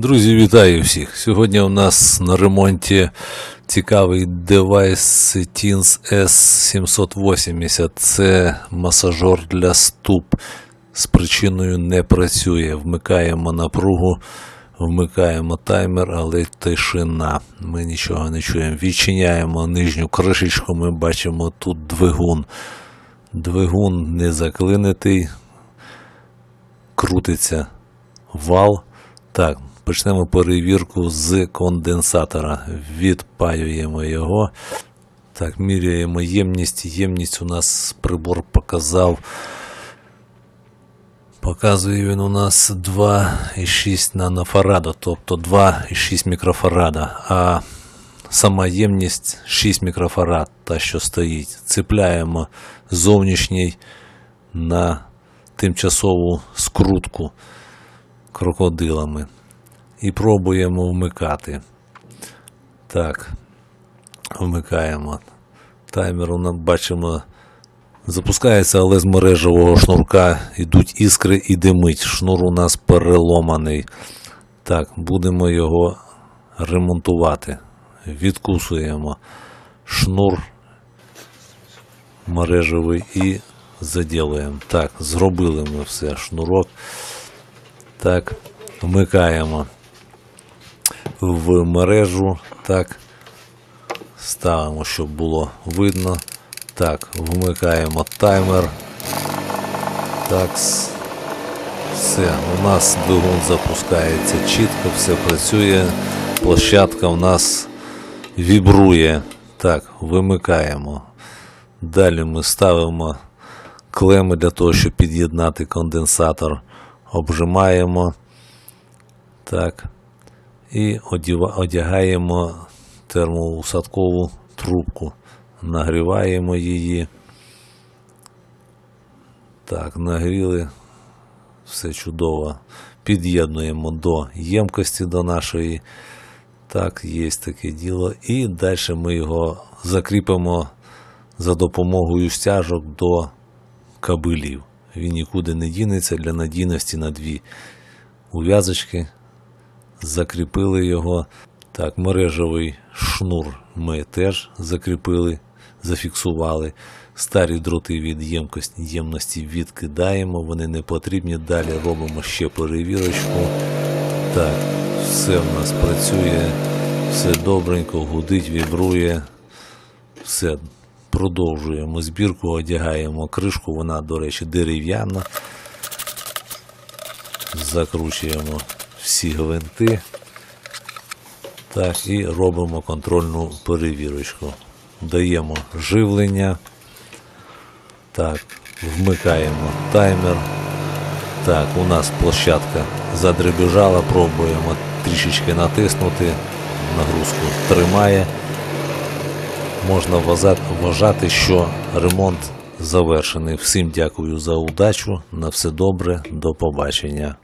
Друзі, вітаю всіх! Сьогодні у нас на ремонті цікавий девайс Teens S780. Це масажор для ступ. З причиною не працює. Вмикаємо напругу, вмикаємо таймер, але тишина. Ми нічого не чуємо. Відчиняємо нижню кришечку, ми бачимо тут двигун. Двигун не заклинитий, крутиться вал. Так, почнемо перевірку з конденсатора. Відпаюємо його. Так, міряємо ємність. Ємність у нас прибор показав. Показує він у нас 2,6 нанофарада, тобто 2,6 мікрофарада. А сама ємність 6 мікрофарад, та що стоїть. Цепляємо зовнішній на тимчасову скрутку крокодилами і пробуємо вмикати. Так, вмикаємо. Таймер бачимо. Запускається, але з мережевого шнурка йдуть іскри і димить. Шнур у нас переломаний. Так, будемо його ремонтувати. Відкусуємо шнур мережевий і заділуємо. Так, зробили ми все. Шнурок. Так, вмикаємо в мережу. Так, ставимо, щоб було видно. Так, вмикаємо таймер. Так, все, у нас двигун запускається чітко, все працює. Площадка у нас вібрує. Так, вимикаємо. Далі ми ставимо клеми для того, щоб під'єднати конденсатор. Обжимаємо. Так. І одягаємо термоусадкову трубку. Нагріваємо її. Так, нагріли. Все чудово. Під'єднуємо до ємкості до нашої. Так, є таке діло. І далі ми його закріпимо за допомогою стяжок до кабелів. Він нікуди не дінеться для надійності на дві ув'язочки. Закріпили його. Так, мережевий шнур ми теж закріпили, зафіксували. Старі дроти від ємкості, ємності відкидаємо, вони не потрібні. Далі робимо ще перевірочку. Так, все в нас працює, все добренько, гудить, вібрує. Все, продовжуємо збірку, одягаємо кришку, вона, до речі, дерев'яна. Закручуємо всі гвинти. Так, і робимо контрольну перевірочку. Даємо живлення. Так, вмикаємо таймер. Так, у нас площадка задребіжала, пробуємо трішечки натиснути. Нагрузку тримає. Можна вважати- що ремонт завершений. Всім дякую за удачу. На все добре, до побачення.